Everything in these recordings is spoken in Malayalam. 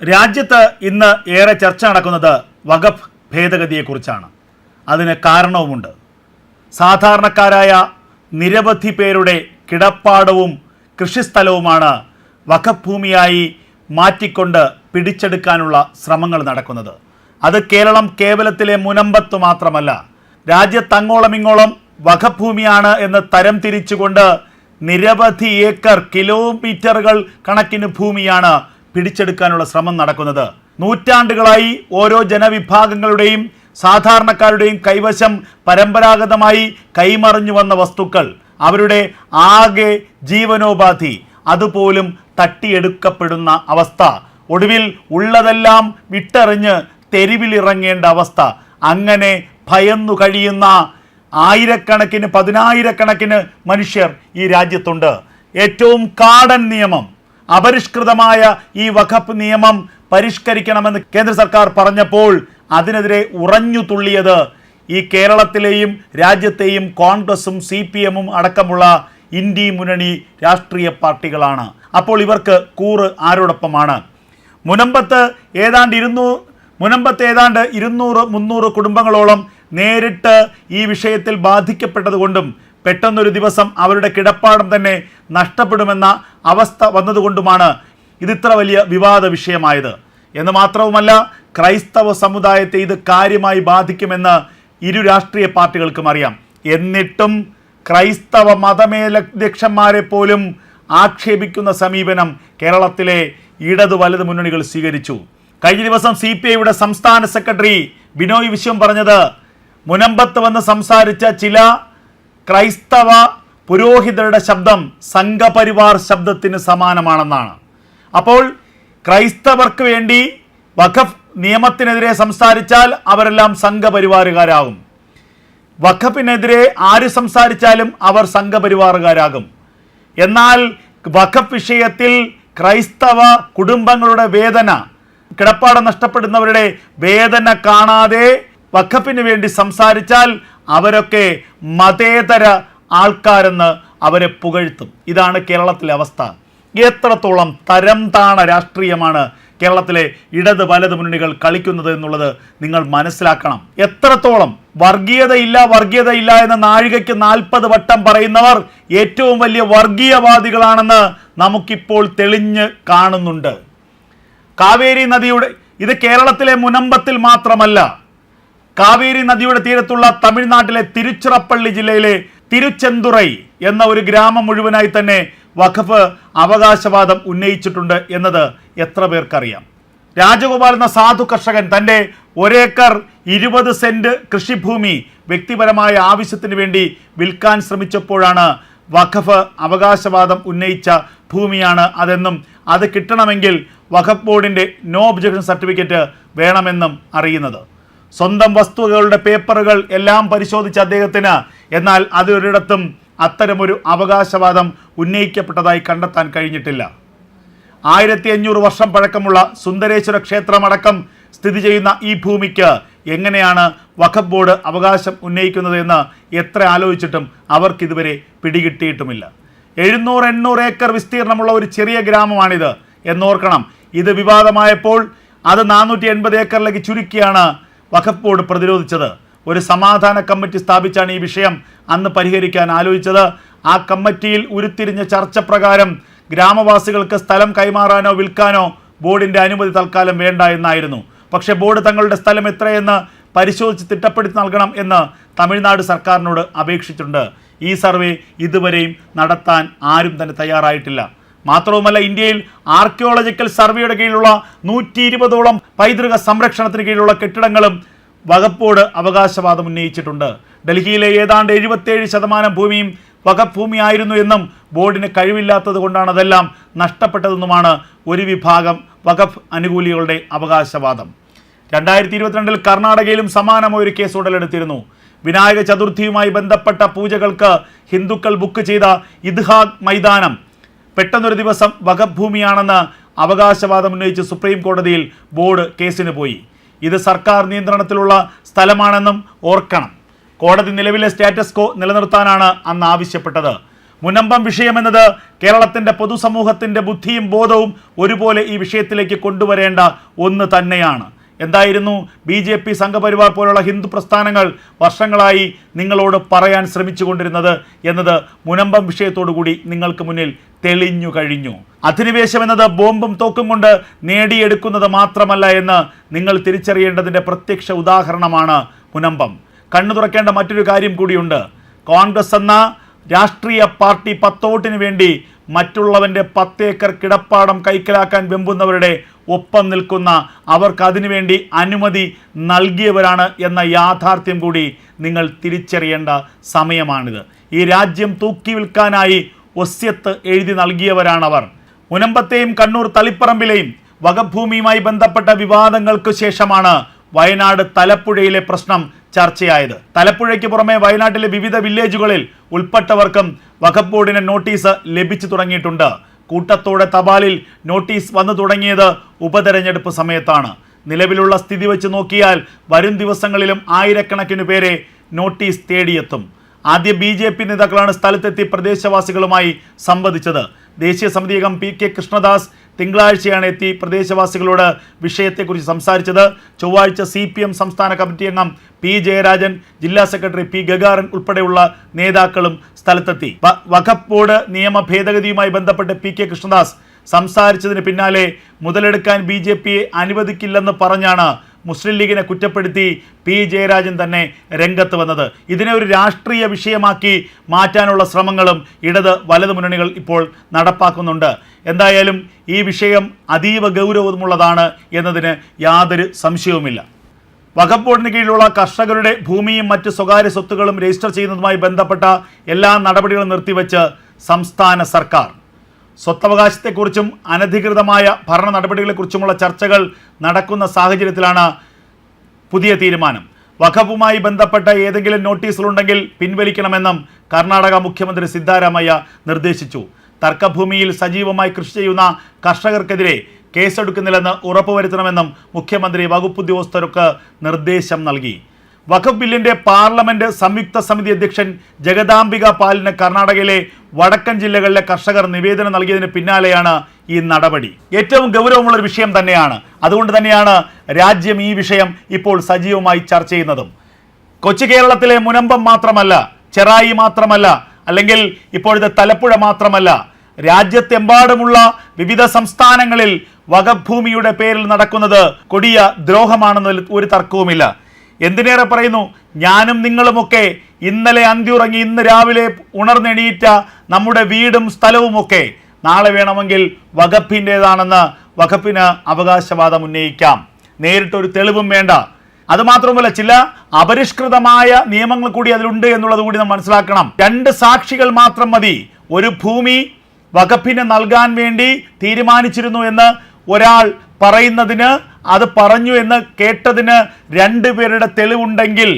രാജ്യത്ത് ഇന്ന് ഏറെ ചർച്ച നടക്കുന്നത് വഖഫ് ഭേദഗതിയെക്കുറിച്ചാണ്. അതിന് കാരണവുമുണ്ട്. സാധാരണക്കാരായ നിരവധി പേരുടെ കിടപ്പാടവും കൃഷിസ്ഥലവുമാണ് വഖഫ് ഭൂമിയായി മാറ്റിക്കൊണ്ട് പിടിച്ചെടുക്കാനുള്ള ശ്രമങ്ങൾ നടക്കുന്നത്. അത് കേരളം കേവലത്തിലെ മുനമ്പത്ത് മാത്രമല്ല രാജ്യത്തങ്ങോളം ഇങ്ങോളം വഖഫ് ഭൂമിയാണ് എന്ന് തരം തിരിച്ചുകൊണ്ട് നിരവധി ഏക്കർ കിലോമീറ്ററുകൾ കണക്കിന് ഭൂമിയാണ് പിടിച്ചെടുക്കാനുള്ള ശ്രമം നടക്കുന്നത്. നൂറ്റാണ്ടുകളായി ഓരോ ജനവിഭാഗങ്ങളുടെയും സാധാരണക്കാരുടെയും കൈവശം പരമ്പരാഗതമായി കൈമറിഞ്ഞു വന്ന വസ്തുക്കൾ അവരുടെ ആകെ ജീവനോപാധി അതുപോലും തട്ടിയെടുക്കപ്പെടുന്ന അവസ്ഥ ഒടുവിൽ ഉള്ളതെല്ലാം വിട്ടെറിഞ്ഞ് തെരുവിലിറങ്ങേണ്ട അവസ്ഥ അങ്ങനെ ഭയന്നു കഴിയുന്ന ആയിരക്കണക്കിന് പതിനായിരക്കണക്കിന് മനുഷ്യർ ഈ രാജ്യത്തുണ്ട്. ഏറ്റവും കാടൻ നിയമം അപരിഷ്കൃതമായ ഈ വഖഫ് നിയമം പരിഷ്കരിക്കണമെന്ന് കേന്ദ്ര സർക്കാർ പറഞ്ഞപ്പോൾ അതിനെതിരെ ഉറഞ്ഞു തുള്ളിയത് ഈ കേരളത്തിലെയും രാജ്യത്തെയും കോൺഗ്രസും സി പി എമ്മും അടക്കമുള്ള ഇന്ത്യ മുന്നണി രാഷ്ട്രീയ പാർട്ടികളാണ്. അപ്പോൾ ഇവർക്ക് കൂറ് ആരോടൊപ്പമാണ്. മുനമ്പത്ത് ഏതാണ്ട് ഇരുന്നൂ മുനമ്പത്ത് ഏതാണ്ട് ഇരുന്നൂറ് മുന്നൂറ് കുടുംബങ്ങളോളം നേരിട്ട് ഈ വിഷയത്തിൽ ബാധിക്കപ്പെട്ടതുകൊണ്ടും പെട്ടെന്നൊരു ദിവസം അവരുടെ കിടപ്പാടം തന്നെ നഷ്ടപ്പെടുമെന്ന അവസ്ഥ വന്നതുകൊണ്ടുമാണ് ഇതിത്ര വലിയ വിവാദ വിഷയമായത്. എന്ന് മാത്രവുമല്ല ക്രൈസ്തവ സമുദായത്തെ ഇത് കാര്യമായി ബാധിക്കുമെന്ന് ഇരു രാഷ്ട്രീയ പാർട്ടികൾക്കും അറിയാം. എന്നിട്ടും ക്രൈസ്തവ മതമേലധ്യക്ഷന്മാരെ പോലും ആക്ഷേപിക്കുന്ന സമീപനം കേരളത്തിലെ ഇടതു വലത് മുന്നണികൾ സ്വീകരിച്ചു. കഴിഞ്ഞ ദിവസം സി പി ഐയുടെ സംസ്ഥാന സെക്രട്ടറി ബിനോയ് വിശ്വം പറഞ്ഞത് മുനമ്പത്ത് വന്ന് സംസാരിച്ച ചില ക്രൈസ്തവ പുരോഹിതരുടെ ശബ്ദം സംഘപരിവാർ ശബ്ദത്തിന് സമാനമാണെന്നാണ്. അപ്പോൾ ക്രൈസ്തവർക്ക് വേണ്ടി വഖഫ് നിയമത്തിനെതിരെ സംസാരിച്ചാൽ അവരെല്ലാം സംഘപരിവാറുകാരാകും. വഖഫിനെതിരെ ആര് സംസാരിച്ചാലും അവർ സംഘപരിവാറുകാരാകും. എന്നാൽ വഖഫ് വിഷയത്തിൽ ക്രൈസ്തവ കുടുംബങ്ങളുടെ വേദന കിടപ്പാടം നഷ്ടപ്പെടുന്നവരുടെ വേദന കാണാതെ വഖഫിന് വേണ്ടി സംസാരിച്ചാൽ അവരൊക്കെ മതേതര ആൾക്കാരെന്ന് അവരെ പുകഴ്ത്തും. ഇതാണ് കേരളത്തിലെ അവസ്ഥ. എത്രത്തോളം തരം താണ രാഷ്ട്രീയമാണ് കേരളത്തിലെ ഇടത് വലത് മുന്നണികൾ കളിക്കുന്നത് എന്നുള്ളത് നിങ്ങൾ മനസ്സിലാക്കണം. എത്രത്തോളം വർഗീയതയില്ല വർഗീയതയില്ല എന്ന നാഴികയ്ക്ക് നാൽപ്പത് വട്ടം പറയുന്നവർ ഏറ്റവും വലിയ വർഗീയവാദികളാണെന്ന് നമുക്കിപ്പോൾ തെളിഞ്ഞ് കാണുന്നുണ്ട്. കാവേരി നദിയുടെ ഇത് കേരളത്തിലെ മുനമ്പത്തിൽ മാത്രമല്ല കാവേരി നദിയുടെ തീരത്തുള്ള തമിഴ്നാട്ടിലെ തിരുച്ചിറപ്പള്ളി ജില്ലയിലെ തിരുച്ചെന്തുറൈ എന്ന ഒരു ഗ്രാമം മുഴുവനായി തന്നെ വഖഫ് അവകാശവാദം ഉന്നയിച്ചിട്ടുണ്ട് എന്നത് എത്ര പേർക്കറിയാം? രാജഗോപാൽ എന്ന സാധു കർഷകൻ തന്റെ ഒരേക്കർ ഇരുപത് സെന്റ് കൃഷിഭൂമി വ്യക്തിപരമായ ആവശ്യത്തിന് വേണ്ടി വിൽക്കാൻ ശ്രമിച്ചപ്പോഴാണ് വഖഫ് അവകാശവാദം ഉന്നയിച്ച ഭൂമിയാണ് അതെന്നും അത് കിട്ടണമെങ്കിൽ വഖഫ് ബോർഡിന്റെ നോ ഒബ്ജക്ഷൻ സർട്ടിഫിക്കറ്റ് വേണമെന്നും അറിയുന്നത്. സ്വന്തം വസ്തുക്കളുടെ പേപ്പറുകൾ എല്ലാം പരിശോധിച്ച അദ്ദേഹത്തിന്. എന്നാൽ അതൊരിടത്തും അത്തരമൊരു അവകാശവാദം ഉന്നയിക്കപ്പെട്ടതായി കണ്ടെത്താൻ കഴിഞ്ഞിട്ടില്ല. ആയിരത്തി അഞ്ഞൂറ് വർഷം പഴക്കമുള്ള സുന്ദരേശ്വര ക്ഷേത്രമടക്കം സ്ഥിതി ചെയ്യുന്ന ഈ ഭൂമിക്ക് എങ്ങനെയാണ് വഖഫ് ബോർഡ് അവകാശം ഉന്നയിക്കുന്നത് എന്ന് എത്ര ആലോചിച്ചിട്ടും അവർക്കിതുവരെ പിടികിട്ടിയിട്ടുമില്ല. എഴുന്നൂറ് എണ്ണൂറ് ഏക്കർ വിസ്തീർണമുള്ള ഒരു ചെറിയ ഗ്രാമമാണിത്. എന്നോർക്കണം ഇത് വിവാദമായപ്പോൾ അത് നാനൂറ്റി ഏക്കറിലേക്ക് ചുരുക്കിയാണ് വഖഫ് ബോർഡ് പ്രതിരോധിച്ചത്. ഒരു സമാധാന കമ്മിറ്റി സ്ഥാപിച്ചാണ് ഈ വിഷയം അന്ന് പരിഹരിക്കാൻ ആലോചിച്ചത്. ആ കമ്മിറ്റിയിൽ ഉരുത്തിരിഞ്ഞ ചർച്ച പ്രകാരം ഗ്രാമവാസികൾക്ക് സ്ഥലം കൈമാറാനോ വിൽക്കാനോ ബോർഡിന്റെ അനുമതി തൽക്കാലം വേണ്ട എന്നായിരുന്നു. പക്ഷേ ബോർഡ് തങ്ങളുടെ സ്ഥലം എത്രയെന്ന് പരിശോധിച്ച് തിട്ടപ്പെടുത്തി നൽകണം എന്ന് തമിഴ്നാട് സർക്കാരിനോട് അപേക്ഷിച്ചിട്ടുണ്ട്. ഈ സർവേ ഇതുവരെയും നടത്താൻ ആരും തന്നെ തയ്യാറായിട്ടില്ല. മാത്രവുമല്ല ഇന്ത്യയിൽ ആർക്കിയോളജിക്കൽ സർവേയുടെ കീഴിലുള്ള നൂറ്റി ഇരുപതോളം പൈതൃക സംരക്ഷണത്തിന് കീഴിലുള്ള കെട്ടിടങ്ങളും വകപ്പോട് അവകാശവാദം ഉന്നയിച്ചിട്ടുണ്ട്. ഡൽഹിയിലെ ഏതാണ്ട് എഴുപത്തേഴ് ശതമാനം ഭൂമിയും വകഭൂമിയായിരുന്നു ഭൂമിയായിരുന്നു എന്നും ബോർഡിന് കഴിവില്ലാത്തത് കൊണ്ടാണ് അതെല്ലാം നഷ്ടപ്പെട്ടതെന്നുമാണ് ഒരു വിഭാഗം വകഫ് അനുകൂലികളുടെ അവകാശവാദം. രണ്ടായിരത്തി ഇരുപത്തിരണ്ടിൽ കർണാടകയിലും സമാനമായ ഒരു കേസ് ഉടലെടുത്തിരുന്നു. വിനായക ചതുർത്ഥിയുമായി ബന്ധപ്പെട്ട പൂജകൾക്ക് ഹിന്ദുക്കൾ ബുക്ക് ചെയ്ത ഇദ്ഹാഗ് മൈതാനം പെട്ടെന്നൊരു ദിവസം വകഭൂമിയാണെന്ന് ഭൂമിയാണെന്ന് അവകാശവാദം ഉന്നയിച്ച് സുപ്രീം കോടതിയിൽ ബോർഡ് കേസിന് പോയി. ഇത് സർക്കാർ നിയന്ത്രണത്തിലുള്ള സ്ഥലമാണെന്നും ഓർക്കണം. കോടതി നിലവിലെ സ്റ്റാറ്റസ് കോ നിലനിർത്താനാണ് അന്ന് ആവശ്യപ്പെട്ടത്. മുനമ്പം വിഷയമെന്നത് കേരളത്തിന്റെ പൊതുസമൂഹത്തിന്റെ ബുദ്ധിയും ബോധവും ഒരുപോലെ ഈ വിഷയത്തിലേക്ക് കൊണ്ടുവരേണ്ട ഒന്ന് തന്നെയാണ്. എന്തായിരുന്നു? ബി ജെ പി സംഘപരിവാർ പോലുള്ള ഹിന്ദു പ്രസ്ഥാനങ്ങൾ വർഷങ്ങളായി നിങ്ങളോട് പറയാൻ ശ്രമിച്ചു കൊണ്ടിരുന്നത് എന്നത് മുനമ്പം വിഷയത്തോടുകൂടി നിങ്ങൾക്ക് മുന്നിൽ തെളിഞ്ഞു കഴിഞ്ഞു. അധിനിവേശം എന്നത് ബോംബും തോക്കും കൊണ്ട് നേടിയെടുക്കുന്നത് മാത്രമല്ല എന്ന് നിങ്ങൾ തിരിച്ചറിയേണ്ടതിന്റെ പ്രത്യക്ഷ ഉദാഹരണമാണ് മുനമ്പം. കണ്ണു തുറക്കേണ്ട മറ്റൊരു കാര്യം കൂടിയുണ്ട്. കോൺഗ്രസ് എന്ന രാഷ്ട്രീയ പാർട്ടി പത്തോട്ടിന് വേണ്ടി മറ്റുള്ളവന്റെ പത്തേക്കർ കിടപ്പാടം കൈക്കലാക്കാൻ വെമ്പുന്നവരുടെ ഒപ്പം നിൽക്കുന്ന അവർക്ക് അതിനുവേണ്ടി അനുമതി നൽകിയവരാണ് എന്ന യാഥാർത്ഥ്യം കൂടി നിങ്ങൾ തിരിച്ചറിയേണ്ട സമയമാണിത്. ഈ രാജ്യം തൂക്കി വിൽക്കാനായി ഒസ്യത്ത് എഴുതി നൽകിയവരാണവർ. മുനമ്പത്തെയും കണ്ണൂർ തളിപ്പറമ്പിലെയും വകഭൂമിയുമായി ബന്ധപ്പെട്ട വിവാദങ്ങൾക്ക് ശേഷമാണ് വയനാട് തലപ്പുഴയിലെ പ്രശ്നം ചർച്ചയായത്. തലപ്പുഴയ്ക്ക് പുറമെ വയനാട്ടിലെ വിവിധ വില്ലേജുകളിൽ ഉൾപ്പെട്ടവർക്കും വഖഫ് ബോർഡിന് നോട്ടീസ് ലഭിച്ചു തുടങ്ങിയിട്ടുണ്ട്. കൂട്ടത്തോടെ തപാലിൽ നോട്ടീസ് വന്നു തുടങ്ങിയത് ഉപതെരഞ്ഞെടുപ്പ് സമയത്താണ്. നിലവിലുള്ള സ്ഥിതി വെച്ച് നോക്കിയാൽ വരും ദിവസങ്ങളിലും ആയിരക്കണക്കിന് പേരെ നോട്ടീസ് തേടിയെത്തും. ആദ്യ ബി ജെ പി നേതാക്കളാണ് സ്ഥലത്തെത്തി പ്രദേശവാസികളുമായി സംവദിച്ചത്. ദേശീയ സമിതി അംഗം പി കെ കൃഷ്ണദാസ് തിങ്കളാഴ്ചയാണ് എത്തി പ്രദേശവാസികളോട് വിഷയത്തെക്കുറിച്ച് സംസാരിച്ചത്. ചൊവ്വാഴ്ച സി പി എം സംസ്ഥാന കമ്മിറ്റി അംഗം പി ജയരാജൻ ജില്ലാ സെക്രട്ടറി പി ഗഗാറൻ ഉൾപ്പെടെയുള്ള നേതാക്കളും സ്ഥലത്തെത്തി. വഖഫ് ബോർഡ് നിയമ ഭേദഗതിയുമായി ബന്ധപ്പെട്ട് പി കെ കൃഷ്ണദാസ് സംസാരിച്ചതിന് പിന്നാലെ മുതലെടുക്കാൻ ബി അനുവദിക്കില്ലെന്ന് പറഞ്ഞാണ് മുസ്ലിം ലീഗിനെ കുറ്റപ്പെടുത്തി പി ജയരാജൻ തന്നെ രംഗത്ത് വന്നത്. ഇതിനെ ഒരു രാഷ്ട്രീയ വിഷയമാക്കി മാറ്റാനുള്ള ശ്രമങ്ങളും ഇടത് വലത് മുന്നണികൾ ഇപ്പോൾ നടപ്പാക്കുന്നുണ്ട്. എന്തായാലും ഈ വിഷയം അതീവ ഗൗരവമുള്ളതാണ് എന്നതിന് യാതൊരു സംശയവുമില്ല. വഖഫ് ബോർഡിന് കീഴിലുള്ള കർഷകരുടെ ഭൂമിയും മറ്റ് സ്വകാര്യ സ്വത്തുക്കളും രജിസ്റ്റർ ചെയ്യുന്നതുമായി ബന്ധപ്പെട്ട എല്ലാ നടപടികളും നിർത്തിവെച്ച് സംസ്ഥാന സർക്കാർ സ്വത്തവകാശത്തെക്കുറിച്ചും അനധികൃതമായ ഭരണ നടപടികളെക്കുറിച്ചുമുള്ള ചർച്ചകൾ നടക്കുന്ന സാഹചര്യത്തിലാണ് പുതിയ തീരുമാനം. വഖഫുമായി ബന്ധപ്പെട്ട ഏതെങ്കിലും നോട്ടീസുകളുണ്ടെങ്കിൽ പിൻവലിക്കണമെന്നും കർണാടക മുഖ്യമന്ത്രി സിദ്ധാരാമയ്യ നിർദ്ദേശിച്ചു. തർക്കഭൂമിയിൽ സജീവമായി കൃഷി ചെയ്യുന്ന കർഷകർക്കെതിരെ കേസെടുക്കുന്നില്ലെന്ന് ഉറപ്പുവരുത്തണമെന്നും മുഖ്യമന്ത്രി വകുപ്പ് ഉദ്യോഗസ്ഥർക്ക് നിർദ്ദേശം നൽകി. വഖഫ് ബില്ലിന്റെ പാർലമെന്റ് സംയുക്ത സമിതി അധ്യക്ഷൻ ജഗദാംബിക പാലിന് കർണാടകയിലെ വടക്കൻ ജില്ലകളിലെ കർഷകർ നിവേദനം നൽകിയതിന് പിന്നാലെയാണ് ഈ നടപടി. ഏറ്റവും ഗൗരവമുള്ള ഒരു വിഷയം തന്നെയാണ്. അതുകൊണ്ട് തന്നെയാണ് രാജ്യം ഈ വിഷയം ഇപ്പോൾ സജീവമായി ചർച്ച ചെയ്യുന്നതും. കൊച്ചു കേരളത്തിലെ മുനമ്പം മാത്രമല്ല ചെറായി മാത്രമല്ല അല്ലെങ്കിൽ ഇപ്പോഴത്തെ തലപ്പുഴ മാത്രമല്ല രാജ്യത്തെമ്പാടുമുള്ള വിവിധ സംസ്ഥാനങ്ങളിൽ വകഭൂമിയുടെ ഭൂമിയുടെ പേരിൽ നടക്കുന്നത് കൊടിയ ദ്രോഹമാണെന്നതിൽ ഒരു തർക്കവുമില്ല. എന്തിനേറെ പറയുന്നു? ഞാനും നിങ്ങളുമൊക്കെ ഇന്നലെ അന്തിയുറങ്ങി ഇന്ന് രാവിലെ ഉണർന്നെണീറ്റ നമ്മുടെ വീടും സ്ഥലവുമൊക്കെ നാളെ വേണമെങ്കിൽ വഖഫിന്റേതാണെന്ന് വകപ്പിന് അവകാശവാദം ഉന്നയിക്കാം. നേരിട്ടൊരു തെളിവും വേണ്ട. അതുമാത്രമല്ല ചില അപരിഷ്കൃതമായ നിയമങ്ങൾ കൂടി അതിലുണ്ട് എന്നുള്ളത് കൂടി നാം മനസ്സിലാക്കണം. രണ്ട് സാക്ഷികൾ മാത്രം മതി. ഒരു ഭൂമി വകപ്പിന് നൽകാൻ വേണ്ടി തീരുമാനിച്ചിരുന്നു എന്ന് ഒരാൾ പറയുന്നതിന് അത് പറഞ്ഞു എന്ന് കേട്ടതിന് രണ്ടുപേരുടെ തെളിവുണ്ടെങ്കിൽ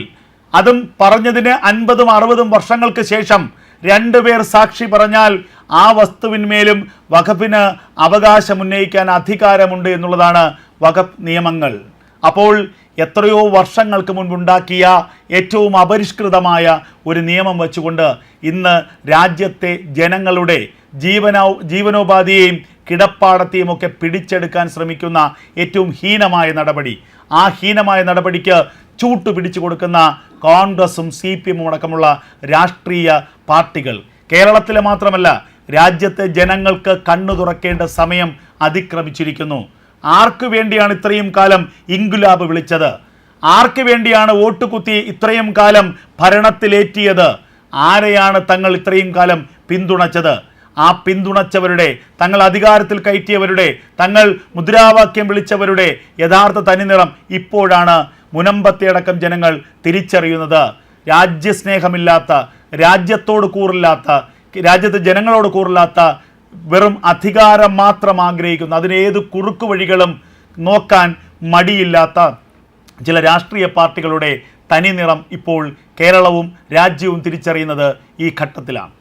അതും പറഞ്ഞതിന് അൻപതും അറുപതും വർഷങ്ങൾക്ക് ശേഷം രണ്ടു പേർ സാക്ഷി പറഞ്ഞാൽ ആ വസ്തുവിന്മേലും വകുപ്പിന് അവകാശം ഉന്നയിക്കാൻ അധികാരമുണ്ട് എന്നുള്ളതാണ് വകുപ്പ് നിയമങ്ങൾ. അപ്പോൾ എത്രയോ വർഷങ്ങൾക്ക് മുൻപുണ്ടാക്കിയ ഏറ്റവും അപരിഷ്കൃതമായ ഒരു നിയമം വെച്ചുകൊണ്ട് ഇന്ന് രാജ്യത്തെ ജനങ്ങളുടെ ജീവനോ ജീവനോപാധിയെയും കിടപ്പാടത്തെയും ഒക്കെ പിടിച്ചെടുക്കാൻ ശ്രമിക്കുന്ന ഏറ്റവും ഹീനമായ നടപടി. ആ ഹീനമായ നടപടിക്ക് ചൂട്ടു പിടിച്ചു കൊടുക്കുന്ന കോൺഗ്രസും സി പി എമ്മും അടക്കമുള്ള രാഷ്ട്രീയ പാർട്ടികൾ. കേരളത്തിലെ മാത്രമല്ല രാജ്യത്തെ ജനങ്ങൾക്ക് കണ്ണു തുറക്കേണ്ട സമയം അതിക്രമിച്ചിരിക്കുന്നു. ആർക്കു വേണ്ടിയാണ് ഇത്രയും കാലം ഇൻകുലാബ് വിളിച്ചത്? ആർക്കു വേണ്ടിയാണ് വോട്ട് കുത്തി ഇത്രയും കാലം ഭരണത്തിലേറ്റിയത്? ആരെയാണ് തങ്ങൾ ഇത്രയും കാലം പിന്തുണച്ചത്? ആ പിന്തുണച്ചവരുടെ തങ്ങൾ അധികാരത്തിൽ കയറ്റിയവരുടെ തങ്ങൾ മുദ്രാവാക്യം വിളിച്ചവരുടെ യഥാർത്ഥ തനിനിറം ഇപ്പോഴാണ് മുനമ്പത്തിയടക്കം ജനങ്ങൾ തിരിച്ചറിയുന്നത്. രാജ്യസ്നേഹമില്ലാത്ത രാജ്യത്തോട് കൂറില്ലാത്ത രാജ്യത്തെ ജനങ്ങളോട് കൂറില്ലാത്ത വെറും അധികാരം മാത്രം ആഗ്രഹിക്കുന്നു അതിനേത് കുറുക്കു വഴികളും നോക്കാൻ മടിയില്ലാത്ത ചില രാഷ്ട്രീയ പാർട്ടികളുടെ തനി നിറം ഇപ്പോൾ കേരളവും രാജ്യവും തിരിച്ചറിയുന്നത് ഈ ഘട്ടത്തിലാണ്.